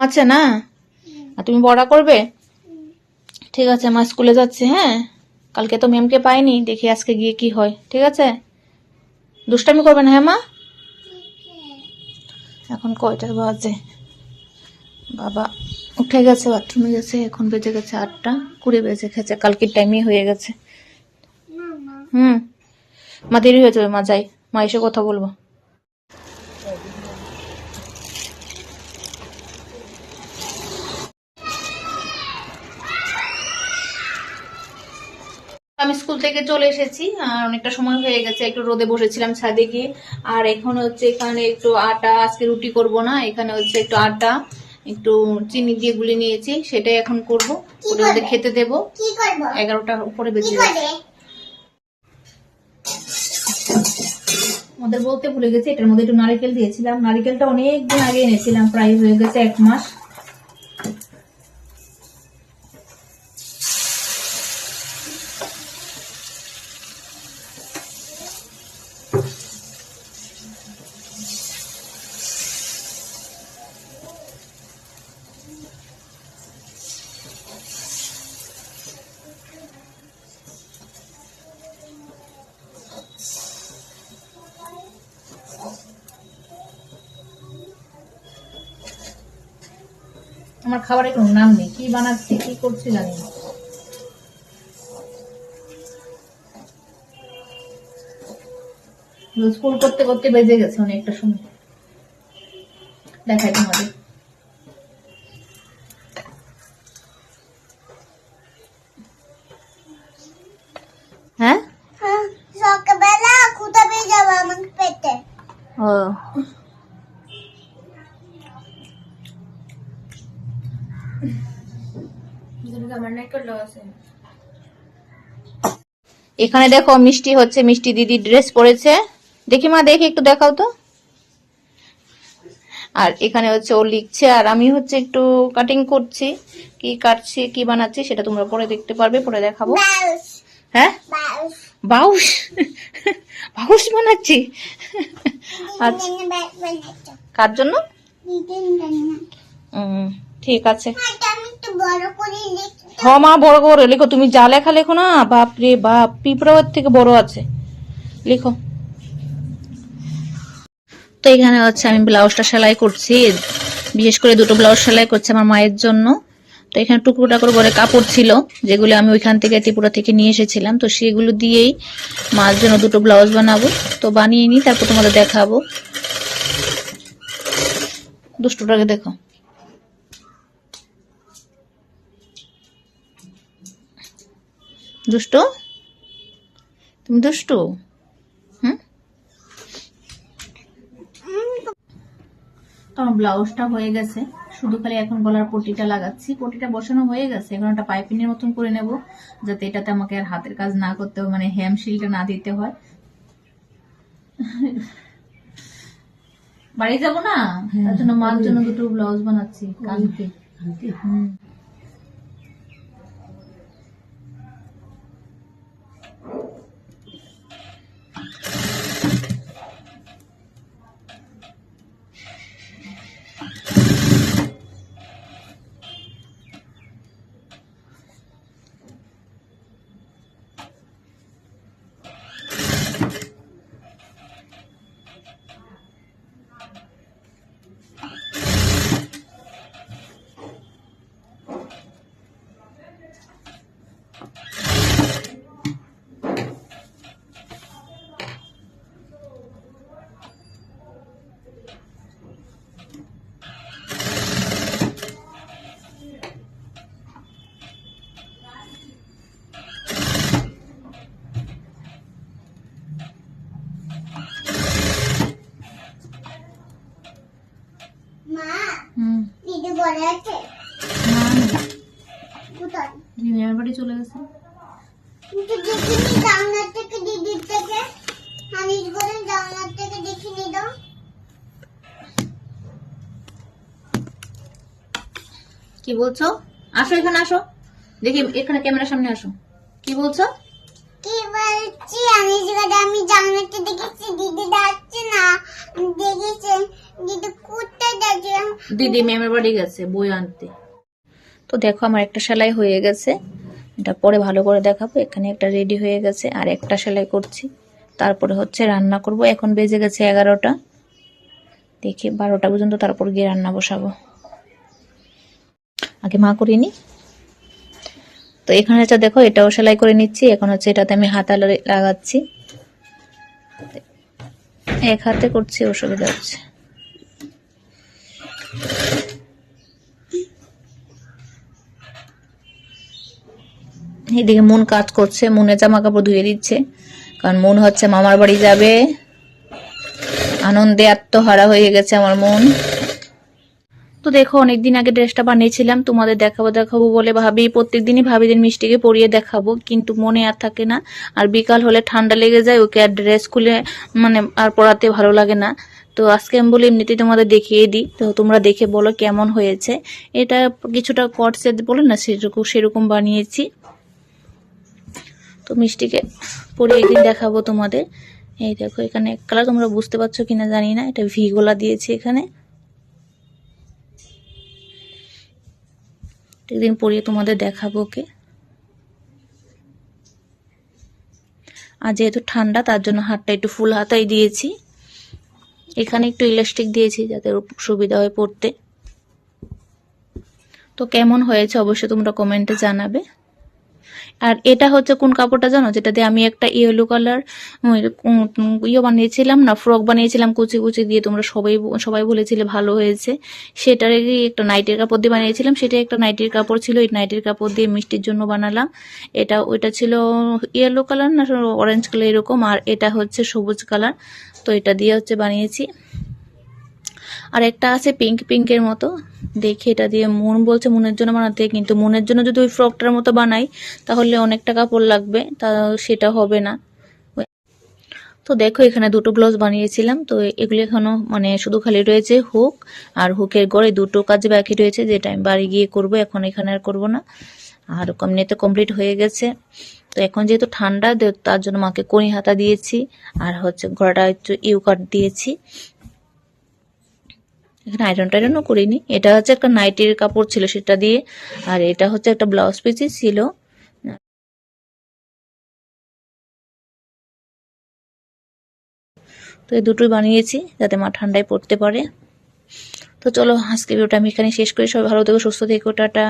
আচ্ছা না? আর তুমি পড়া করবে? ঠিক আছে মা স্কুলে যাচ্ছে হ্যাঁ? কালকে তো ম্যামকে পাইনি দেখি আজকে গিয়ে কি হয় ঠিক আছে? দুষ্টামি করবে না হ্যাঁ মা? এখন কয়টা বাজে? বাবা উঠে গেছে বাথরুমে গেছে এখন বেজে গেছে আটটা কুড়ি বেজে গেছে কালকের টাইমই হয়ে গেছে। হুম। মা দেরি হয়ে যাবে মা যাই মা এসে কথা বলব। আমি স্কুল থেকে চলে এসেছি আর অনেকটা সময় হয়ে গেছে একটু রোদে বসেছিলাম ছাদে গিয়ে। আর এখন হচ্ছে এখানে একটু আটা আজকে রুটি করব না এখানে হচ্ছে একটু আটা একটু চিনি দিয়ে গুলি নিয়েছি সেটাই এখন করব। ওটা ওদের খেতে দেবো। এগারোটার উপরে বেজে গেছে। ওদের বলতে ভুলে গেছি এটার মধ্যে একটু নারিকেল দিয়েছিলাম। নারকেলটা অনেকদিন আগে এনেছিলাম প্রায় হয়ে গেছে এক মাস। আমার খাবারের কোনো নাম নেই। কি বানাচ্ছি কি করছি জানি না। স্কুল করতে করতে বেজে গেছে অনেকটা সময়। দেখাই তোমাদের। হ্যাঁ? হ্যাঁ, সকালবেলা খুঁটা পেয়ে যাব আমার পেটে ও। এখানে দেখো মিষ্টি হচ্ছে মিষ্টি দিদি ড্রেস পরেছে। দেখি মা দেখি একটু দেখাও তো। আর এখানে হচ্ছে ও লিখছে আর আমি হচ্ছে একটু কাটিং করছি। কি কাটছি কি বানাচ্ছি সেটা তোমরা পরে দেখতে পারবে পরে দেখাবো। হ্যাঁ? বাউস বাউস বাউস বানাচ্ছি? আচ্ছা। কার জন্য? ঠিক আছে। বড় করে লিখি হ মা বড় করে লেখো, তুমি যা লেখা লেখো না, বাপ রে বাপ পিঁপড়ার থেকে বড় আছে। লেখো। তো এখানে হচ্ছে আমি ব্লাউজটা সেলাই করছি, বিশেষ করে দুটো ব্লাউজ সেলাই করছি আমার মায়ের জন্য। তো এখানে টুকরো টাকরো করে কাপড় ছিল, যেগুলো আমি ওইখান থেকে ত্রিপুরা থেকে নিয়ে এসেছিলাম। তো সেগুলো দিয়েই মার জন্য দুটো ব্লাউজ বানাবো। তো বানিয়ে নিই, তারপর তোমাদের দেখাবো। দুষ্টটাকে দেখো। দুষ্ট? তুমি দুষ্টু? হুম? তো আমার ব্লাউজটা হয়ে গেছে। শুধু খালি এখন গলার পটিটা লাগাচ্ছি। পটিটা বসানো হয়ে গেছে। এখন একটা পাইপিনের মতন করে নেব যাতে এটাতে আমাকে আর হাতের কাজ না করতে হয় মানে হ্যাম শিলটা না দিতে হয়। বাড়ি যাব না? তার জন্য মার জন্য দুটো ব্লাউজ বানাচ্ছি কালকে। হুম মা হুম দিদি বলে আছে। না কোথায়? দিনের বাড়ি চলে গেছে। জানলার থেকে দিদির থেকে। বলে জানলার থেকে দেখিনি দাও কি বলছো? আসো এখানে আসো। দেখি এখানে ক্যামেরার সামনে আসো। কি বলছো? কি বলে দিদি ম্যামের বাড়ি গেছে, বই আনতে। তো দেখো আমার একটা সেলাই হয়ে গেছে। এটা পরে ভালো করে দেখাবো। এখানে একটা রেডি হয়ে গেছে আর একটা সেলাই করছি। তারপরে হচ্ছে রান্না করব। এখন বেজে গেছে এগারোটা। দেখি বারোটা পর্যন্ত তারপর গিয়ে রান্না বসাবো। আগে মা করিনি তো এখানে হচ্ছে দেখো, এটাও সেলাই করে নিচ্ছি। এখন হচ্ছে এটাতে আমি হাতা লাগাচ্ছি। এক হাতে করছি, অসুবিধা হচ্ছে। এদিকে মন কাজ করছে মনে জামা কাপড় ধুয়ে দিচ্ছে, কারণ মন হচ্ছে মামার বাড়ি যাবে। আনন্দে আত্মহারা হয়ে গেছে আমার মন। তো দেখো, অনেকদিন আগে ড্রেসটা বানিয়েছিলাম, তোমাদের দেখাবো দেখাবো বলে ভাবি, প্রত্যেকদিনই ভাবিদের মিষ্টিকে পরিয়ে দেখাবো, কিন্তু মনে আর থাকে না। আর বিকাল হলে ঠান্ডা লেগে যায়, ওকে আর ড্রেস খুলে মানে আর পরাতে ভালো লাগে না। তো আজকে আমি বলি এমনিতেই তোমাদের দেখিয়ে দিই। তো তোমরা দেখে বলো কেমন হয়েছে। এটা কিছুটা কট সেট বলে না, সেরকম সেরকম বানিয়েছি। তো মিষ্টিকে পরে একদিন দেখাবো তোমাদের। এই দেখো, এখানে এক কালার তোমরা বুঝতে পারছ কিনা জানি না। এটা ভি গোলা দিয়েছি এখানে। একদিন পরিয়ে তোমাদের দেখাবো ওকে। আর যেহেতু ঠান্ডা, তার জন্য হাতটা একটু ফুল হাতাই দিয়েছি। এখানে একটু ইলাস্টিক দিয়েছি যাতে সুবিধা হয় পড়তে। তো কেমন হয়েছে অবশ্যই তোমরা কমেন্টে জানাবে। আর এটা হচ্ছে কোন কাপড়টা জানো? যেটা দিয়ে আমি একটা ইয়েলো কালার ইয়ে বানিয়েছিলাম না ফ্রক বানিয়েছিলাম, কুচি কুচি দিয়ে তোমরা সবাই সবাই বলেছিলে ভালো হয়েছে। সেটারই একটা নাইটের কাপড় দিয়ে বানিয়েছিলাম সেটা একটা নাইটির কাপড় ছিল, এই নাইটির কাপড় দিয়ে মিষ্টির জন্য বানালাম। এটা, ওইটা ছিল ইয়েলো কালার না অরেঞ্জ কালার এরকম, আর এটা হচ্ছে সবুজ কালার তো এটা দিয়ে হচ্ছে বানিয়েছি। আর একটা আছে পিঙ্ক পিঙ্কের মতো। দেখে এটা দিয়ে মন বলছে মনের জন্য বানাতে, কিন্তু মনের জন্য যদি ওই ফ্রকটার মতো বানাই, তাহলে অনেকটা কাপড় লাগবে, তা সেটা হবে না। তো দেখো, এখানে দুটো ব্লাউজ বানিয়েছিলাম, তো এগুলো এখনও মানে শুধু খালি রয়েছে হুক আর হুকের গড়ে দুটো কাজ বাকি রয়েছে, যেটা আমি বাড়ি গিয়ে করব, এখন এখানে আর করব না। আর এমনিতে কমপ্লিট হয়ে গেছে। তো এখন যেহেতু ঠান্ডা তার জন্য মাকে কনি হাতা দিয়েছি, আর হচ্ছে গড়াটা একটু ইউ কাট দিয়েছি। এখানে আয়রন টাইরনও করিনি। এটা হচ্ছে একটা নাইটির কাপড় ছিল সেটা দিয়ে। আর এটা হচ্ছে একটা ব্লাউজ পিসই ছিল। তো এই দুটোই বানিয়েছি যাতে মা ঠান্ডায় পড়তে পারে। তো চলো আজকে ভিডিওটা আমি এখানে শেষ করি। সবাই ভালো থেকো, সুস্থ থেকো, টাটা।